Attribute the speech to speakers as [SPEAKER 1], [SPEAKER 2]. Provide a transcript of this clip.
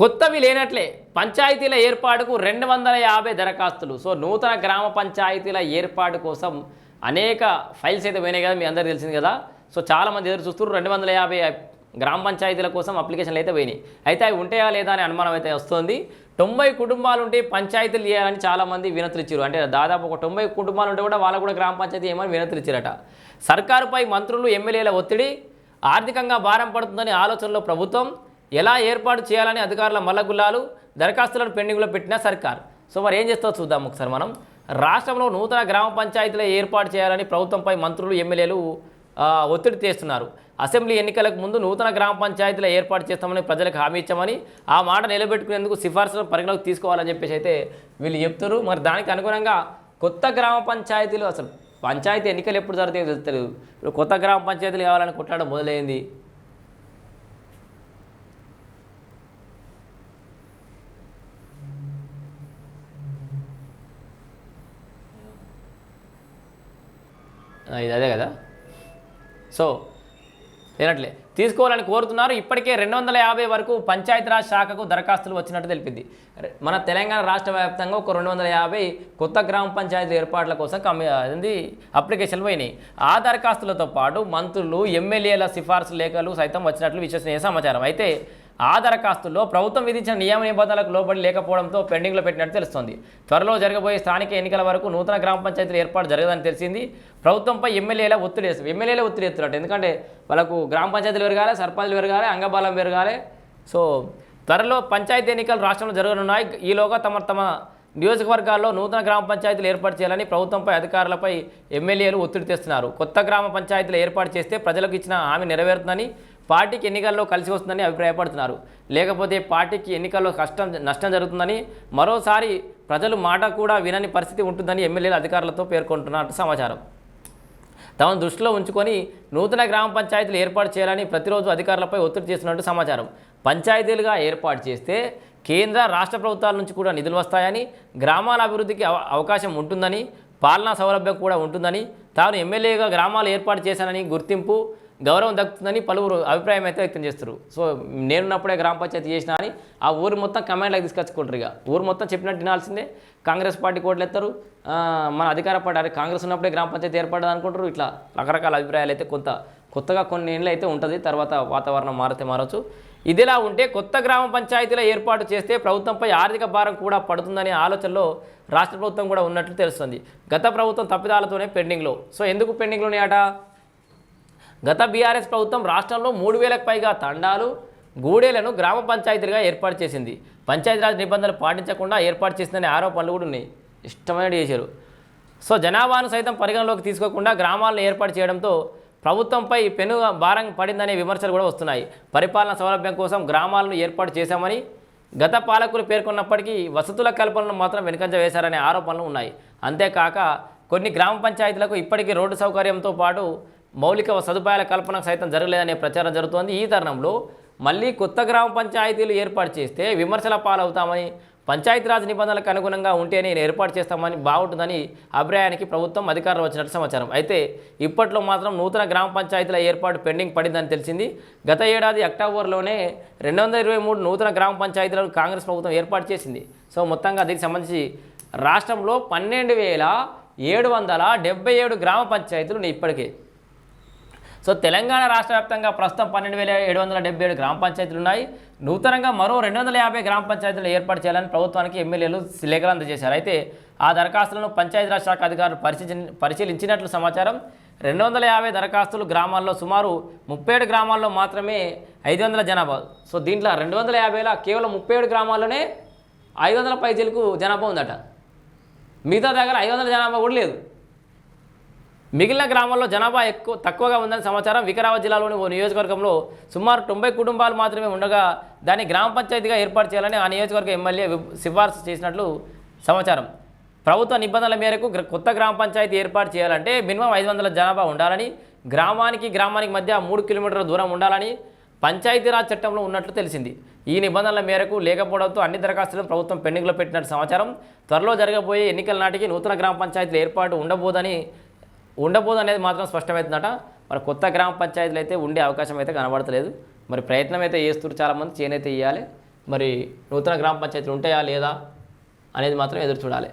[SPEAKER 1] కొత్తవి లేనట్లే పంచాయతీల ఏర్పాటుకు రెండు వందల యాభై దరఖాస్తులు. సో నూతన గ్రామ పంచాయతీల ఏర్పాటు కోసం అనేక ఫైల్స్ అయితే పోయినాయి కదా మీ అందరికీ తెలిసింది కదా. సో చాలామంది ఎదురు చూస్తున్నారు రెండు వందల యాభై గ్రామ పంచాయతీల కోసం అప్లికేషన్లు అయితే పోయినాయి. అయితే అవి ఉంటాయా లేదా అనే అనుమానం అయితే వస్తుంది. తొంభై కుటుంబాలు ఉంటే పంచాయతీలు చేయాలని చాలామంది వినతులు ఇచ్చారు. అంటే దాదాపు ఒక తొంభై కుటుంబాలు ఉంటే కూడా వాళ్ళకు కూడా గ్రామ పంచాయతీ ఏమని వినతులు ఇచ్చారట. సర్కారుపై మంత్రులు ఎమ్మెల్యేల ఒత్తిడి ఆర్థికంగా భారం పడుతుందని ఆలోచనలో ప్రభుత్వం ఎలా ఏర్పాటు చేయాలని అధికారుల మల్లగుల్లాలు దరఖాస్తులను పెండింగ్లో పెట్టినా సర్కార్ సో మరి ఏం చేస్తో చూద్దాం ఒకసారి మనం. రాష్ట్రంలో నూతన గ్రామ పంచాయతీల ఏర్పాటు చేయాలని ప్రభుత్వంపై మంత్రులు ఎమ్మెల్యేలు ఒత్తిడి తెస్తున్నారు. అసెంబ్లీ ఎన్నికలకు ముందు నూతన గ్రామ పంచాయతీలు ఏర్పాటు చేస్తామని ప్రజలకు హామీ ఇచ్చామని ఆ మాట నిలబెట్టుకునేందుకు సిఫార్సులను పరిగణలోకి తీసుకోవాలని చెప్పేసి అయితే వీళ్ళు చెప్తారు మరి దానికి అనుగుణంగా కొత్త గ్రామ పంచాయతీలు అసలు పంచాయతీ ఎన్నికలు ఎప్పుడు జరుగుతాయో తెలుస్తలేదు ఇప్పుడు కొత్త గ్రామ పంచాయతీలు కావాలని కొట్లాడడం మొదలైంది. ఇది అదే కదా. సో లేనట్లే తీసుకోవాలని కోరుతున్నారు. ఇప్పటికే రెండు వందల యాభై వరకు పంచాయతీరాజ్ శాఖకు దరఖాస్తులు వచ్చినట్టు తెలిపింది. మన తెలంగాణ రాష్ట్ర వ్యాప్తంగా ఒక రెండు వందల యాభై కొత్త గ్రామ పంచాయతీ ఏర్పాట్ల కోసం కమి అప్లికేషన్లు పోయినాయి. ఆ దరఖాస్తులతో పాటు మంత్రులు ఎమ్మెల్యేల సిఫార్సు లేఖలు సైతం వచ్చినట్లు విశ్వసనీయ సమాచారం. అయితే ఆ దరఖాస్తుల్లో ప్రభుత్వం విధించిన నియమ నిబంధనలకు లోబడి లేకపోవడంతో పెండింగ్లో పెట్టినట్టు తెలుస్తోంది. త్వరలో జరగబోయే స్థానిక ఎన్నికల వరకు నూతన గ్రామ పంచాయతీల ఏర్పాటు జరగదని తెలిసింది. ప్రభుత్వంపై ఎమ్మెల్యేల ఒత్తిడి వేస్తారు ఎమ్మెల్యేలే ఒత్తిడి వేస్తున్నట్టు. ఎందుకంటే వాళ్ళకు గ్రామ పంచాయతీలు పెరగాలి సర్పంచ్లు పెరగాలి అంగబలం పెరగాలి. సో త్వరలో పంచాయతీ ఎన్నికలు రాష్ట్రంలో జరగనున్నాయి. ఈలోగా తమ తమ నియోజకవర్గాల్లో నూతన గ్రామ పంచాయతీలు ఏర్పాటు చేయాలని ప్రభుత్వంపై అధికారులపై ఎమ్మెల్యేలు ఒత్తిడి తెస్తున్నారు. కొత్త గ్రామ పంచాయతీలు ఏర్పాటు చేస్తే ప్రజలకు ఇచ్చిన హామీ నెరవేరుతుందని పార్టీకి ఎన్నికల్లో కలిసి వస్తుందని అభిప్రాయపడుతున్నారు. లేకపోతే పార్టీకి ఎన్నికల్లో కష్టం నష్టం జరుగుతుందని మరోసారి ప్రజలు మాట కూడా వినని పరిస్థితి ఉంటుందని ఎమ్మెల్యేలు అధికారులతో పేర్కొంటున్నట్టు సమాచారం. తమను దృష్టిలో ఉంచుకొని నూతన గ్రామ పంచాయతీలు ఏర్పాటు చేయాలని ప్రతిరోజు అధికారులపై ఒత్తిడి చేస్తున్నట్టు సమాచారం. పంచాయతీలుగా ఏర్పాటు చేస్తే కేంద్ర రాష్ట్ర ప్రభుత్వాల నుంచి కూడా నిధులు వస్తాయని గ్రామాల అభివృద్ధికి అవ- అవకాశం ఉంటుందని పాలనా సౌలభ్యం కూడా ఉంటుందని తాను ఎమ్మెల్యేగా గ్రామాలు ఏర్పాటు చేశానని గుర్తింపు గౌరవం దక్కుతుందని పలువురు అభిప్రాయం అయితే వ్యక్తం చేస్తారు. సో నేనున్నప్పుడే గ్రామ పంచాయతీ చేసినా అని ఆ ఊరు మొత్తం కమాండ్లకు తీసుకొచ్చుకుంటారు ఇక. ఊరు మొత్తం చెప్పినట్టు వినాల్సిందే. కాంగ్రెస్ పార్టీ కోట్లు ఎత్తారు. మన అధికార పార్టీ అరే కాంగ్రెస్ ఉన్నప్పుడే గ్రామ పంచాయతీ ఏర్పడదు అనుకుంటారు. ఇట్లా రకరకాల అభిప్రాయాలు అయితే కొంత కొత్తగా కొన్ని ఏళ్ళు అయితే ఉంటుంది. తర్వాత వాతావరణం మారితే మారచ్చు. ఇదిలా ఉంటే కొత్త గ్రామ పంచాయతీల ఏర్పాటు చేస్తే ప్రభుత్వంపై ఆర్థిక భారం కూడా పడుతుందనే ఆలోచనలో రాష్ట్ర ప్రభుత్వం కూడా ఉన్నట్లు తెలుస్తుంది. గత ప్రభుత్వం తప్పిదాలతోనే పెండింగ్లో. సో ఎందుకు పెండింగ్లోనే అట గత బీఆర్ఎస్ ప్రభుత్వం రాష్ట్రంలో మూడు వేలకు పైగా తండాలు గూడేలను గ్రామ పంచాయతీలుగా ఏర్పాటు చేసింది. పంచాయతీరాజ్ నిబంధనలు పాటించకుండా ఏర్పాటు చేసిందనే ఆరోపణలు కూడా ఉన్నాయి. ఇష్టమైన చేశారు సో జనాభాను సైతం పరిగణలోకి తీసుకోకుండా గ్రామాలను ఏర్పాటు చేయడంతో ప్రభుత్వంపై పెను భారం పడిందనే విమర్శలు కూడా వస్తున్నాయి. పరిపాలన సౌలభ్యం కోసం గ్రామాలను ఏర్పాటు చేశామని గత పాలకులు పేర్కొన్నప్పటికీ వసతుల కల్పనను మాత్రం వెనుకంజ వేశారనే ఆరోపణలు ఉన్నాయి. అంతేకాక కొన్ని గ్రామ పంచాయతీలకు ఇప్పటికీ రోడ్డు సౌకర్యంతో పాటు మౌలిక సదుపాయాల కల్పన సైతం జరగలేదనే ప్రచారం జరుగుతోంది. ఈ తరుణంలో మళ్ళీ కొత్త గ్రామ పంచాయతీలు ఏర్పాటు చేస్తే విమర్శల పాలవుతామని పంచాయతీరాజ్ నిబంధనలకు అనుగుణంగా ఉంటేనే ఏర్పాటు చేస్తామని బాగుంటుందని అభిప్రాయానికి ప్రభుత్వం అధికారులు వచ్చినట్టు సమాచారం. అయితే ఇప్పట్లో మాత్రం నూతన గ్రామ పంచాయతీల ఏర్పాటు పెండింగ్ పడిందని తెలిసింది. గత ఏడాది అక్టోబర్లోనే రెండు వందల ఇరవై మూడు నూతన గ్రామ పంచాయతీలను కాంగ్రెస్ ప్రభుత్వం ఏర్పాటు చేసింది. సో మొత్తంగా దీనికి సంబంధించి రాష్ట్రంలో పన్నెండు వేల ఏడు వందల డెబ్బై ఏడు గ్రామ పంచాయతీలు ఉన్నాయి ఇప్పటికే. సో తెలంగాణ రాష్ట్ర వ్యాప్తంగా ప్రస్తుతం పన్నెండు వేల ఏడు వందల డెబ్బై ఏడు గ్రామ పంచాయతీలు ఉన్నాయి. నూతనంగా మరో రెండు వందల యాభై గ్రామ పంచాయతీలు ఏర్పాటు చేయాలని ప్రభుత్వానికి ఎమ్మెల్యేలు లేఖలు అందజేశారు. అయితే ఆ దరఖాస్తులను పంచాయతీరాజ్ శాఖ అధికారులు పరిశీలి పరిశీలించినట్లు సమాచారం. రెండు వందల యాభై దరఖాస్తులు గ్రామాల్లో సుమారు ముప్పై ఏడు గ్రామాల్లో మాత్రమే ఐదు వందల జనాభా. సో దీంట్లో రెండు వందల యాభైలో కేవలం ముప్పై ఏడు గ్రామాల్లోనే ఐదు వందల పైచీలకు జనాభా ఉందట. మిగతా దగ్గర ఐదు వందల జనాభా కూడా లేదు. మిగిలిన గ్రామాల్లో జనాభా ఎక్కువ తక్కువగా ఉందని సమాచారం వికారాబాద్ జిల్లాలోని ఓ నియోజకవర్గంలో సుమారు తొంభై కుటుంబాలు మాత్రమే ఉండగా దాన్ని గ్రామ పంచాయతీగా ఏర్పాటు చేయాలని ఆ నియోజకవర్గ ఎమ్మెల్యే సిఫార్సు చేసినట్లు సమాచారం. ప్రభుత్వ నిబంధనల మేరకు కొత్త గ్రామ పంచాయతీ ఏర్పాటు చేయాలంటే మినిమం ఐదు వందల జనాభా ఉండాలని గ్రామానికి గ్రామానికి మధ్య మూడు కిలోమీటర్ల దూరం ఉండాలని పంచాయతీరాజ్ చట్టంలో ఉన్నట్లు తెలిసింది. ఈ నిబంధనల మేరకు లేకపోవడంతో అన్ని దరఖాస్తులను ప్రభుత్వం పెండింగ్లో పెట్టినట్టు సమాచారం. త్వరలో జరగబోయే ఎన్నికల నాటికి నూతన గ్రామ పంచాయతీల ఏర్పాటు ఉండబోదని ఉండబోదు అనేది మాత్రం స్పష్టమవుతుందట. మరి కొత్త గ్రామ పంచాయతీలు అయితే ఉండే అవకాశం అయితే కనబడతలేదు. మరి ప్రయత్నం అయితే చేస్తున్నారు చాలామంది చేనైతే ఇవ్వాలి మరి నూతన గ్రామ పంచాయతీలు ఉంటాయా లేదా అనేది మాత్రం ఎదురు చూడాలి.